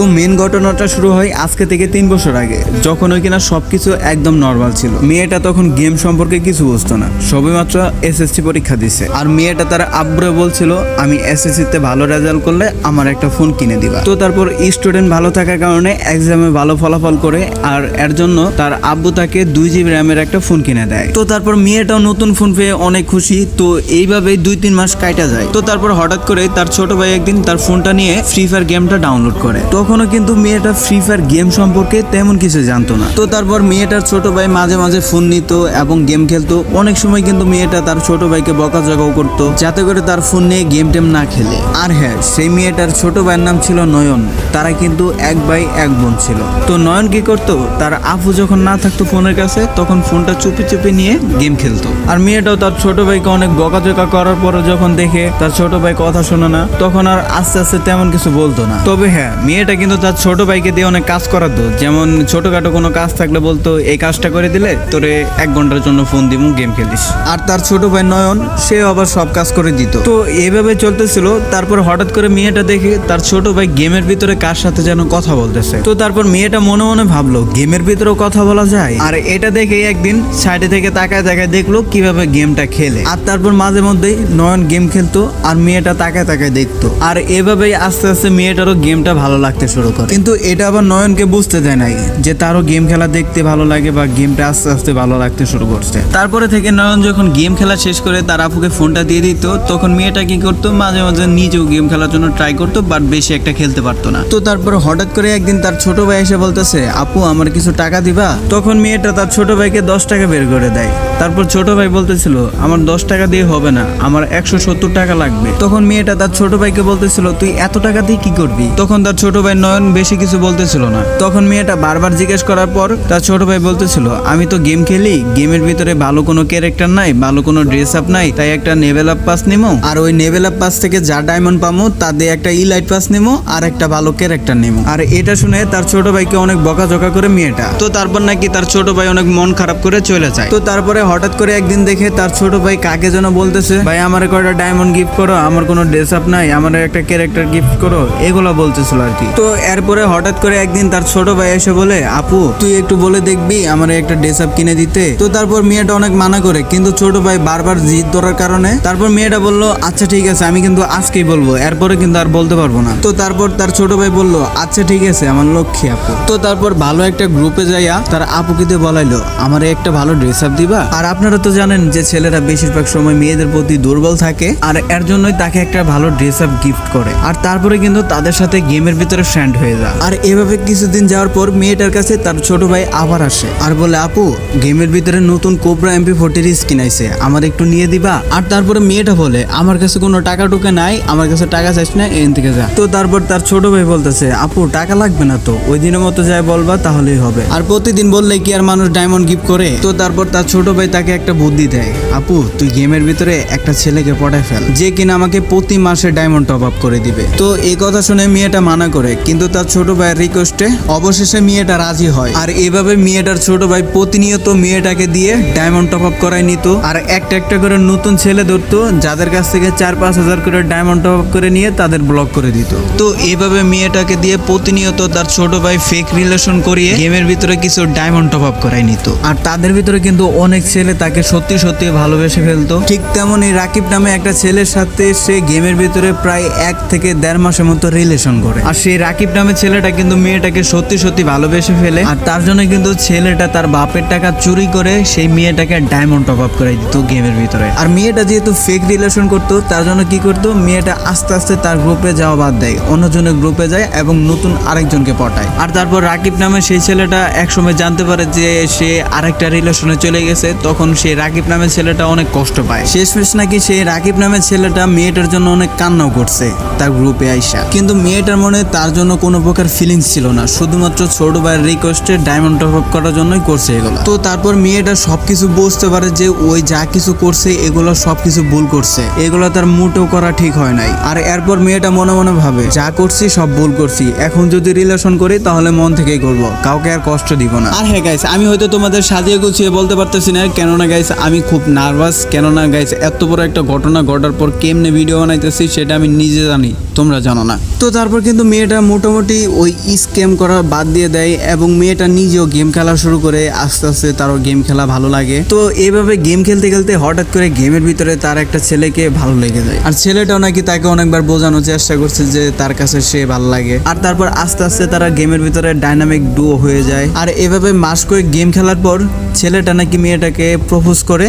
তো মেন ঘটনাটা শুরু হয় আজকে থেকে তিন বছর আগে যখন ওই কিনা সবকিছু একদম নর্মাল ছিল। মেয়েটা তখন গেম সম্পর্কে কিছু বুঝতো না সবেমাত্র এসএসসি পরীক্ষা দিছে। আর মেয়েটা তার আব্বুরে বলছিল, আমি এসএসসি তে ভালো রেজাল্ট করলে আমার একটা ফোন কিনে দিবা। তো তারপর স্টুডেন্ট ভালো থাকার কারণে এক্সামে ভালো ফলাফল করে, আর এর জন্য তার আব্বু তাকে দুই জিবি র্যামের একটা ফোন কিনে দেয়। তো তারপর মেয়েটাও নতুন ফোন পেয়ে অনেক খুশি, তো এইভাবেই দুই তিন মাস কাটা যায়। তো তারপর হঠাৎ করে তার ছোট ভাই একদিন তার ফোনটা নিয়ে ফ্রি ফায়ার গেমটা ডাউনলোড করে। তখনও কিন্তু মেয়েটা ফ্রি ফায়ার গেম সম্পর্কে তেমন কিছু জানতো না। তো তারপর মেয়েটার ছোট ভাই মাঝে মাঝে ফোন নিত এবং গেম খেলতো। অনেক সময় কিন্তু মেয়েটা তার ছোট ভাইকে বকাঝকাও করতো, যাতে করে তার ফোন নিয়ে গেম টেম না খেলে। আর হ্যাঁ সেই মেয়েটার ছোট ভাইয়ের নাম ছিল নয়ন। তারা কিন্তু এক ভাই, এক বোন ছিল। তো নয়ন কি করতো, তার আপু যখন না থাকতো ফোনের কাছে, তখন ফোনটা চুপি চুপি নিয়ে গেম খেলতো। আর মেয়েটাও তার ছোট ভাইকে অনেক বকাঝকা করার পরে যখন দেখে তার ছোট ভাই কথা শোনে না, তখন আর আস্তে আস্তে তেমন কিছু বলতো না। তবে হ্যাঁ মেয়েটা কিন্তু তার ছোট ভাইকে দিয়ে অনেক কাজ করাতো যেমন ছোটখাটো কোনো কাজ থাকলে বলতো, এই কাজটা করে দিলে তোরে এক ঘণ্টার জন্য ফোন দিমু গেম খেলিস। আর তার ছোট ভাই নয়ন, সে আবার সব কাজ করে দিত। তো এইভাবে চলতেছিল। তারপর হঠাৎ করে মেয়েটা দেখে তার ছোট ভাই গেমের ভিতরে কার সাথে যেন কথা বলতেছে। তো তারপর মেয়েটা মনে মনে ভাবলো, গেমের ভিতরেও কথা বলা যায়? আর এটা দেখে একদিন সাইডে থেকে তাকায় তাকায় দেখল কীভাবে গেমটা খেলে। আর তারপর মাঝে মধ্যেই নয়ন গেম খেলতো, আর মেয়েটা তাকায় তাকায় দেখতো। আর এভাবেই আস্তে আস্তে মেয়েটারও গেমটা ভালো লাগতে। শুরু করে। কিন্তু এটা আবার নয়নকে বুঝতে দেয় নাই যে তারও গেম খেলা দেখতে ভালো লাগে বা গেমটা আস্তে আস্তে ভালো লাগতে শুরু করছে। তারপরে থেকে নয়ন যখন গেম খেলা শেষ করে তার আপুকে ফোনটা দিয়ে দিত, তখন মেয়েটা কি করতো? মাঝে মাঝে নিজেও গেম খেলার জন্য ট্রাই করতো বাট বেশি একটা খেলতে পারতো না। তো তারপর হঠাৎ করে একদিন তার ছোট ভাই এসে বলতেছে, আপু, আমার কিছু টাকা দিবা? তখন মেয়েটা তার ছোট ভাইকে দশ টাকা বের করে দেয়। তারপর ছোট ভাই বলতেছিল, আমার দশ টাকা দিয়ে হবে না, আমার একশো সত্তর টাকা লাগবে। তখন মেয়েটা তার ছোট ভাইকে বলতেছিল, তুই এত টাকা দিয়ে কি করবি? তখন তার ছোট ভাই নয়ন বেশি কিছু বলতেছিল না। তখন মেয়েটা বারবার জিজ্ঞেস করার পর তার ছোট ভাই বলতেছিল, আমি তো গেম খেলি, গেমের ভিতরে ভালো কোনো ক্যারেক্টার নাই, ভালো কোনো ড্রেস আপ নাই, তাই একটা নেভেল আপ পাস নিমো, আর ওই নেভেল আপ পাস থেকে যা ডায়মন্ড পামো, তা দিয়ে একটা ইলাইট পাস নিমো, আর একটা ভালো ক্যারেক্টার নিমো। আর এটা শুনে তার ছোট ভাইকে অনেক বকাঝকা করে মেয়েটা। তো তারপর নাকি তার ছোট ভাই অনেক মন খারাপ করে চলে যায়। তো তারপরে হঠাৎ করে একদিন দেখে তার ছোট ভাই কাকে যেন বলতেছে, ভাই, আমার কয়টা ডায়মন্ড গিফট করো, আমার কোনো ড্রেস আপ নাই, আমার একটা ক্যারেক্টার গিফট করো, এগুলো বলতেছিল আর কি। তো এরপরে হঠাৎ করে একদিন তার ছোট ভাই এসে বলে, আপু, তুই একটু বলে দেখবি আমার একটা ড্রেস আপ কিনে দিতে? তো তারপর মেয়েটা অনেক মানা করে, কিন্তু ছোট ভাই বারবার জিদ ধরার কারণে তারপর মেয়েটা বলল আচ্ছা ঠিক আছে, আমি কিন্তু আজকেই বলব, এরপরে কিন্তু আর বলতে পারব না। তো তারপর তার ছোট ভাই বলল আচ্ছা ঠিক আছে, আমার লক্ষ্মী আপু। তো তারপর ভালো একটা গ্রুপে যাইয়া তার আপুকে বলাইলো, আমার একটা ভালো ড্রেস আপ দিবা? আর আপনারা তো জানেন যে ছেলেরা বেশিরভাগ সময় মেয়েদের প্রতি দুর্বল থাকে, আর এর জন্যই তাকে একটা ভালো ড্রেস আপ গিফট করে। আর তারপরে কিন্তু তাদের সাথে গেমের ভিতরে ফ্রেন্ড হয়ে যায়। আর এভাবে কিছুদিন যাওয়ার পর মেয়েটার কাছে তার ছোট ভাই আবার আসে। আর বলে, আপু, গেমের ভিতরে নতুন কোবরা এমপি ফোর্টির স্কিন আইছে। আমার একটু নিয়ে দিবা? আর তারপরে মেয়েটা বলে, আমার কাছে কোনো টাকা টুকা নাই, আমার কাছে টাকা চাইছ না, এখান থেকে যা। তো তারপর তার ছোট ভাই বলতেছে, আপু, টাকা লাগবে না তো, ওই দিনের মতো যায় বলবা তাহলেই হবে। আর প্রতিদিন বললে, কি আর মানুষ ডায়মন্ড গিফট করে? তো তারপর তার ছোট ভাই তাকে একটা বুদ্ধি দেয়, আপু, তুই গেমের ভিতরে একটা ছেলেকে পটায় ফেল, যে কিনা আমাকে প্রতি মাসে ডায়মন্ড টপ আপ করে দিবে। তো এই কথা শুনে মেয়েটা মানা করে কিন্তু তার ছোট ভাইয়ের রিকোয়েস্টে অবশেষে মেয়েটা রাজি হয়। আর এভাবে মেয়েটার ছোট ভাই প্রতিনিয়ত মেয়েটাকে দিয়ে ডায়মন্ড টপ আপ করাই নিত। আর একটা একটা করে নতুন ছেলে ধরতো, যাদের কাছ থেকে চার পাঁচ হাজার করে ডায়মন্ড টপ আপ করে নিয়ে তাদের ব্লক করে দিত। তো এইভাবে মেয়েটাকে দিয়ে প্রতিনিয়ত তার ছোট ভাই ফেক রিলেশন করিয়ে গেমের ভিতরে কিছু ডায়মন্ড টপ আপ করাই নিত। আর তাদের ভিতরে কিন্তু অনেক ছেলে তাকে সত্যি সত্যি ভালোবেসে ফেলতো। ঠিক তেমনই রাকিব নামে একটা ছেলের সাথে সে গেমের ভিতরে প্রায় এক থেকে দেড় মাসের মতো রিলেশন করে। আর সেই রাকিব নামে ছেলেটা কিন্তু মেয়েটাকে সত্যি সত্যি ভালোবেসে ফেলে। আর তার জন্য কিন্তু ছেলেটা তার বাপের টাকা চুরি করে সেই মেয়েটাকে ডায়মন্ড টপ আপ করে দিত গেমের ভিতরে। আর মেয়েটা যেহেতু ফেক রিলেশন করতো, তার জন্য কি করতো? মেয়েটা আস্তে আস্তে তার গ্রুপে যাওয়া বাদ দেয়, অন্যজনের গ্রুপে যায় এবং নতুন আরেকজনকে পটায়। আর তারপর রাকিব নামে সেই ছেলেটা একসময় জানতে পারে যে সে আরেকটা রিলেশনে চলে গেছে, তখন সেই রাকিব নামের ছেলেটা অনেক কষ্ট পায়। শেষমেশ নাকি সেই রাকিব নামের ছেলেটা মেয়েটার জন্য অনেক কান্নাও করছে তার গ্রুপে আইসা। কিন্তু মেয়েটার মনে তার জন্য কোনো প্রকার ফিলিংস ছিল না। শুধুমাত্র ছোট ভাইয়ের রিকোয়েস্টে ডায়মন্ড টপ আপ করার জন্যই করছে এগুলো। তো তারপর মেয়েটা সবকিছু বুঝতে পারে যে ওই যা কিছু করছে, এগুলো সব কিছু ভুল করছে। এগুলো তার মুটেও করা ঠিক হয় নাই। আর এরপর মেয়েটা মনে মনে ভাবে, যা করছি, সব ভুল করছি। এখন যদি রিলেশন করি, তাহলে মন থেকেই করব। কাউকে আর কষ্ট দিব না। আর হ্যাঁ গাইস আমি হয়তো তোমাদের সাজিয়ে গুছিয়ে বলতে পারতেছি না, কেননা গাইস আমি খুব নার্ভাস কেননা গাইস এত বড় একটা ঘটনা ঘটার পর কেমনে ভিডিও বানাইতেছি, সেটা আমি নিজে জানি। তোমরা জানো না। তো তারপর কিন্তু মেয়েটা মোটামুটি ওই স্ক্যাম করা বাদ দিয়ে দেয় এবং মেয়েটা নিজেও গেম খেলা শুরু করে, আস্তে আস্তে তারও গেম খেলা ভালো লাগে। তো এইভাবে গেম খেলতে খেলতে হঠাৎ করে গেমের ভিতরে তার একটা ছেলেকে ভালো লেগে যায়। আর ছেলেটাও নাকি তাকে অনেকবার বোঝানোর চেষ্টা করছে যে তার কাছে সে ভালো লাগে। আর তারপর আস্তে আস্তে তারা গেমের ভিতরে ডাইনামিক ডুও হয়ে যায়। আর এভাবে মাস করে গেম খেলার পর ছেলেটা নাকি মেয়েটাকে প্রপোজ করে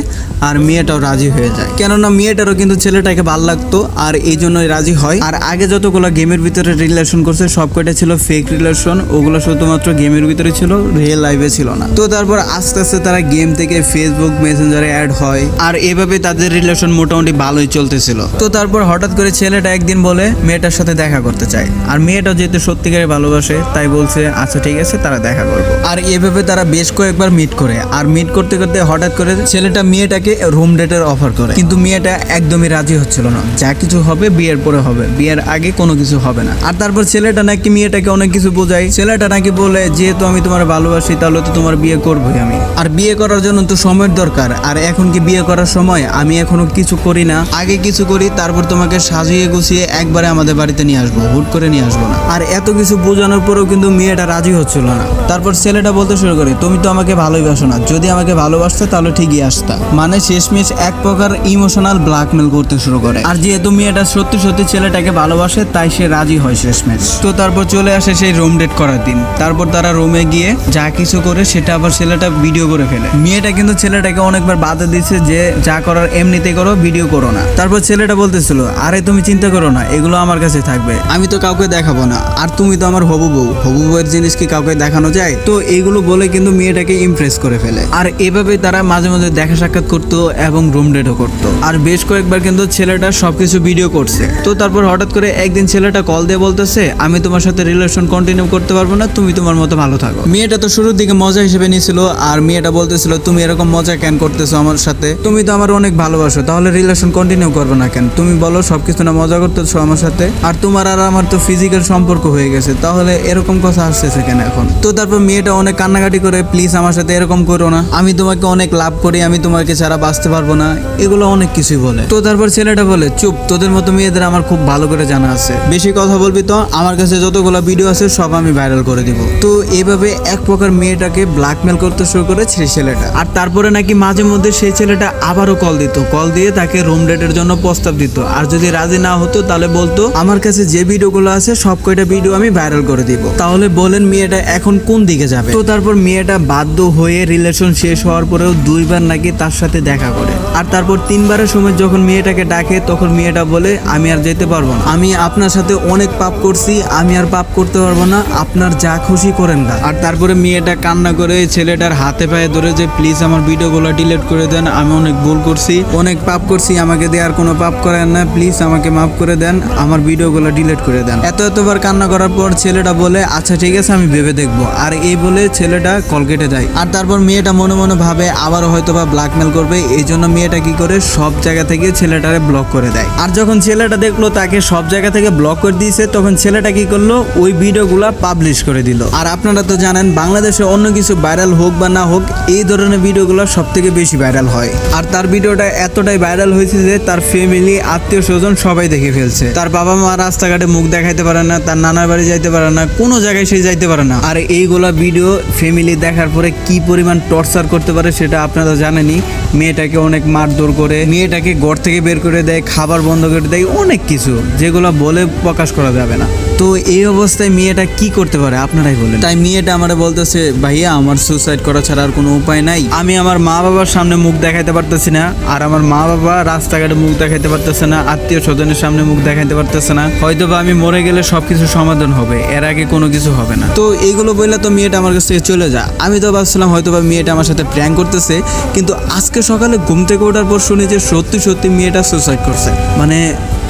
আর মেয়েটাও রাজি হয়ে যায়। কেননা মেয়েটারও কিন্তু ছেলেটাকে ভালো লাগতো আর এই জন্যই রাজি হয়। আর আগে যতগুলো গেমের ভিতরে রিলেশন করছে, সব কয়টা ছিল ফেক রিলেশন ওগুলো শুধুমাত্র গেমের ভিতরে ছিল রিয়েল লাইফে ছিল না। তো তারপর আস্তে আস্তে তারা গেম থেকে ফেসবুক মেসেঞ্জারে অ্যাড হয়, আর এভাবে তাদের রিলেশন মোটামুটি ভালোই চলতেছিল। তো তারপর হঠাৎ করে ছেলেটা একদিন বলে, মেয়েটার সাথে দেখা করতে চায় আর মেয়েটা যেহেতু সত্যিকারে ভালোবাসে, তাই বলছে আচ্ছা ঠিক আছে, তারা দেখা করব। আর এভাবে তারা বেশ কয়েকবার মিট করে, আর মিট করতে করতে হঠাৎ করে ছেলেটা মেয়েটাকে রুম ডেটের অফার করে। কিন্তু মেয়েটা একদমই রাজি হচ্ছিল না। যা কিছু হবে, বিয়ের পরে হবে। বিয়ের আগে কোনো কিছু হবে না। আর তারপর ছেলেটা নাকি মেয়েটাকে অনেক কিছু বোঝায়। ছেলেটা নাকি বলে, যেহেতু আমি তোমার ভালোবাসি, তাহলে তো তোমার বিয়ে করবোই আমি। আর বিয়ে করার জন্য তো সময়ের দরকার। আর এখন কি বিয়ে করার সময়? আমি এখনও কিছু করি না। আগে কিছু করি, তারপর তোমাকে সাজিয়ে গুছিয়ে একবারে আমাদের বাড়িতে নিয়ে আসব। হুট করে নিয়ে আসব না। আর এত কিছু বোঝানোর পরেও কিন্তু মেয়েটা রাজি হচ্ছিল না। তারপর ছেলেটা বলতে শুরু করে, তুমি তো আমাকে ভালোই বাসো না। যদি আমাকে ভালোবাসতে, তাহলে ঠিকই আসতা। মানে শেষমেশ এক প্রকার ইমোশনাল ব্ল্যাকমেল করতে শুরু করে। আর যেহেতু মেয়েটা সত্যি সত্যি ছেলেটাকে ভালোবাসে, তাই সে রাজি হয় শেষমেশ তো তারপর চলে আসে সেই রুম ডেট করার দিন। তারপর তারা রুমে গিয়ে যা কিছু করে, সেটা আবার ছেলেটা ভিডিও করে ফেলে। মেয়েটা কিন্তু ছেলেটাকে অনেকবার বাধা দিচ্ছে যে, যা করার এমনিতে করো ভিডিও করো না। তারপর ছেলেটা বলতেছিল, আরে, তুমি চিন্তা করো না, এগুলো আমার কাছে থাকবে। আমি তো কাউকে দেখাবো না, আর তুমি তো আমার হবু বউ। হবু বউয়ের জিনিস কি কাউকে দেখানো যায়? তো এইগুলো বলে কিন্তু মেয়েটাকে ইমপ্রেস করে ফেলে। আর এভাবে তারা মাঝে মাঝে দেখা সাক্ষাৎ করতো এবং রুম ডেটও করতো। আর বেশ কয়েকবার কিন্তু ছেলেটা সবকিছু ভিডিও করছে। তো তারপর হঠাৎ করে একদিন ছেলেটা কল দিয়ে বলতেছে, আমি তোমার সাথে রিলেশন কন্টিনিউ করতে পারব না, তুমি তোমার মতো ভালো থাকো। মেয়েটা তো শুরুর দিকে মজা হিসেবে নিয়েছিল আর মেয়েটা বলতেছিল, তুমি এরকম মজা কেন করতেছো আমার সাথে? তুমি তো আমার অনেক ভালোবাসো, তাহলে রিলেশন কন্টিনিউ করবে না কেন? তুমি বলো, সবকিছু না মজা করতেছো আমার সাথে? আর তোমার আর আমার তো ফিজিক্যাল সম্পর্ক হয়ে গেছে, তাহলে এরকম কথা আসতেছে কেন এখন? তো তারপর মেয়েটা অনেক কান্নাকাটি করে প্লিজ আমার সাথে এরকম করো না। আমি তোমাকে অনেক লাভ করি, আমি তোমাকে ছাড়া বাঁচতে পারব না। এগুলো অনেক কিছুই বলে। তো তারপর ছেলেটা বলে, চুপ, তোদের মতো মেয়েদের আমার খুব ভালো করে জানা আছে। বেশি কথা বলবি তো? আমার কাছে যতগুলো ভিডিও আছে, সব আমি ভাইরাল করে দিব। তো এইভাবে এক প্রকার মেয়েটাকে ব্ল্যাকমেল করতে শুরু করে সেই ছেলেটা। আর তারপরে নাকি মাঝে মধ্যে সেই ছেলেটা আবারও কল দিত। কল দিয়ে তাকে রুম ডেটের জন্য প্রস্তাব দিত। আর যদি রাজি না হতো, তাহলে বলতো, আমার কাছে যে ভিডিওগুলো আছে, সব কয়টা ভিডিও আমি ভাইরাল করে দিব। তাহলে বলেন মেয়েটা এখন কোন দিকে যাবে? তো তারপর মেয়েটা বাধ্য হয়ে রিলেশন শেষ হওয়ার পরেও দুইবার নাকি তার সাথে দেখা করে। আর তারপর তিনবারের সময় যখন মেয়েটাকে ডাকে, তখন মেয়েটা বলে, আমি আর যেতে পারব না। আমি আপনার সাথে অনেক পাপ করছি আমি আর পাপ করতে পারব না আপনার যা খুশি করেন না। আর তারপরে মেয়েটা কান্না করে ছেলেটার হাতে পায়ে ধরে যে প্লিজ আমার ভিডিওগুলো ডিলিট করে দেন আমি অনেক ভুল করছি। অনেক পাপ করছি আমাকে দিয়ে আর কোনো পাপ করেন না প্লিজ আমাকে মাফ করে দেন আমার ভিডিওগুলো ডিলিট করে দেন। এত এতবার কান্না করার পর ছেলেটা বলে আচ্ছা ঠিক আছে আমি ভেবে দেখব। আর এই বলে ছেলেটা কল কেটে দেয় আর তারপর মেয়েটা মনে মনে ভাবে আবারও হয়তো বা ব্ল্যাকমেল করবে এই জন্য মেয়েটা কি করে সব জায়গা থেকে ছেলেটারে ব্লক করে দেয়। আর যখন ছেলেটা দেখল তাকে সব জায়গা থেকে ব্লক করে দিয়েছে, তখন ছেলেটা কি করল? ওই ভিডিওগুলো পাবলিশ করে দিল। আর আপনারা তো জানেন, বাংলাদেশে অন্য কিছু ভাইরাল হোক বা না হোক, এই ধরনের ভিডিওগুলো সব থেকে বেশি ভাইরাল হয়। আর তার ভিডিওটা এতটাই ভাইরাল হয়েছে যে, তার ফ্যামিলি আত্মীয় স্বজন সবাই দেখে ফেলছে। তার বাবা মা রাস্তাঘাটে মুখ দেখাইতে পারে না, তার নানার বাড়ি যাইতে পারে না, কোনো জায়গায় সে যাইতে পারে না। আর এইগুলা ভিডিও ফ্যামিলি দেখার পরে কি পরিমাণ টর্চার করতে পারে সেটা আপনারা জানেনই। মেয়েটাকে অনেক মারধর করে, মেয়েটাকে ঘর থেকে বের করে দেয়, খাবার বন্ধ করে দেয়, অনেক কিছু। যেগুলো বলে প্রকাশ করা যাবে না। তো এই অবস্থায় মেয়েটা কি করতে পারে? আপনারাই বলেন। তাই মেয়েটা আমারে বলতেছে ভাইয়া আমার সুসাইড করা ছাড়া আর কোনো উপায় নাই। আমি আমার মা বাবার সামনে মুখ দেখাইতে পারতেছি না আর আমার মা বাবা রাস্তাঘাটে মুখ দেখাইতে পারতেছে না আত্মীয় স্বজনের সামনে মুখ দেখাইতে পারতেছে না। হয়তো বা আমি মরে গেলে সবকিছু সমাধান হবে এর আগে কোনো কিছু হবে না। তো এইগুলো বললে তো মেয়েটা আমার কাছ থেকে চলে যা আমি তো ভাবছিলাম হয়তো বা মেয়েটা আমার সাথে প্র্যাঙ্ক করতেছে কিন্তু আজকে সকালে ঘুম থেকে ওঠার পর শুনি যে সত্যি সত্যি মেয়েটা সুসাইড করছে। মানে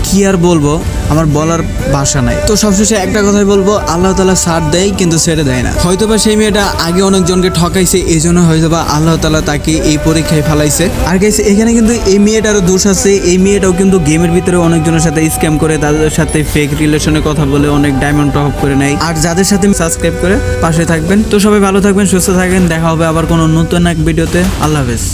কি আর বলব? আমার বলার ভাষা নাই। তো সবশেষে একটা কথাই বলব, আল্লাহ তালা সার দেয় কিন্তু ছেড়ে দেয় না। হয়তো বা সেই মেয়েটা আগে অনেকজনকে ঠকাইছে এই জন্য হয়তো বা আল্লাহ তালা তাকে এই পরীক্ষায় ফালাইছে। আর গেছে এখানে কিন্তু এই মেয়েটারও দোষ আছে, এই মেয়েটাও কিন্তু গেমের ভিতরে অনেকজনের সাথে স্ক্যাম করে, তাদের সাথে ফেক রিলেশনে কথা বলে অনেক ডায়মন্ড টপ করে নেয়। আর যাদের সাথে সাবস্ক্রাইব করে, পাশে থাকবেন। তো সবাই ভালো থাকবেন, সুস্থ থাকবেন, দেখা হবে আবার কোনো নতুন এক ভিডিওতে আল্লাহ হাফেজ।